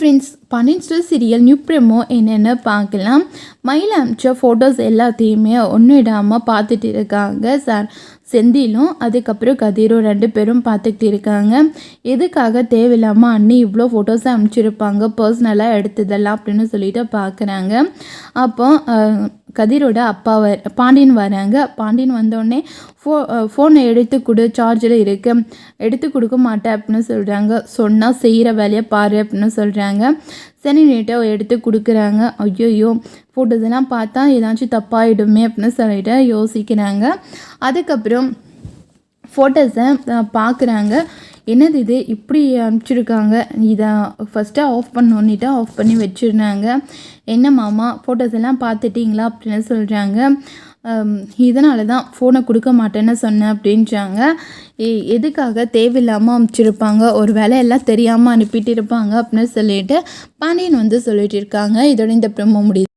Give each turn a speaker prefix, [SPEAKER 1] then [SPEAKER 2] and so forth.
[SPEAKER 1] Friends பனின்ஸ்டோ serial new promo என்னென்னு பார்க்கலாம்? மயில் அமிச்ச ஃபோட்டோஸ் எல்லாத்தையுமே ஒன்றும் இடாமல் பார்த்துட்டு இருக்காங்க சார். செந்திலும் அதுக்கப்புறம் கதிரும் ரெண்டு பேரும் பார்த்துக்கிட்டு இருக்காங்க. எதுக்காக தேவையில்லாமல் அண்ணி இவ்வளோ ஃபோட்டோஸ் அனுப்பிச்சிருப்பாங்க பர்சனலாக எடுத்ததெல்லாம் அப்படின்னு சொல்லிட்டு பார்க்குறாங்க. அப்போ கதிரோட அப்பா வ பாண்டியன் வராங்க. பாண்டியன் வந்தோடனே ஃபோ ஃபோனை எடுத்து கொடு சார்ஜில் இருக்கு. எடுத்து கொடுக்க மாட்டேன் அப்படின்னு சொல்கிறாங்க சொன்னால் செய்கிற வேலையை பாரு அப்படின்னு சொல்கிறாங்க சனி நீட்டாக எடுத்து கொடுக்குறாங்க. ஐயோயோ ஃபோட்டோஸெல்லாம் பார்த்தா ஏதாச்சும் தப்பாயிடுமே அப்படின்னு சொல்லிட்டு யோசிக்கிறாங்க. அதுக்கப்புறம் ஃபோட்டோஸை பார்க்குறாங்க. என்னது இது? இப்படி அனுப்பிச்சிருக்காங்க. இதை ஃபஸ்ட்டு ஆஃப் பண்ணோன்னிட்டு ஆஃப் பண்ணி வச்சுருந்தாங்க. என்ன மாமா ஃபோட்டோஸ் எல்லாம் பார்த்துட்டிங்களா அப்படின்னு சொல்கிறாங்க இதனால தான் ஃபோனை கொடுக்க மாட்டேன்னு சொன்னேன் அப்படின்றாங்க. எ- எதுக்காக தேவையில்லாமல் அனுப்பிச்சிருப்பாங்க? ஒரு வேலை எல்லாம் தெரியாமல் அனுப்பிட்டு இருப்பாங்க அப்படின்னு சொல்லிட்டு பாண்டியன் வந்து சொல்லிட்டு இருக்காங்க. இதோட இந்த பிரம்ம முடியுது.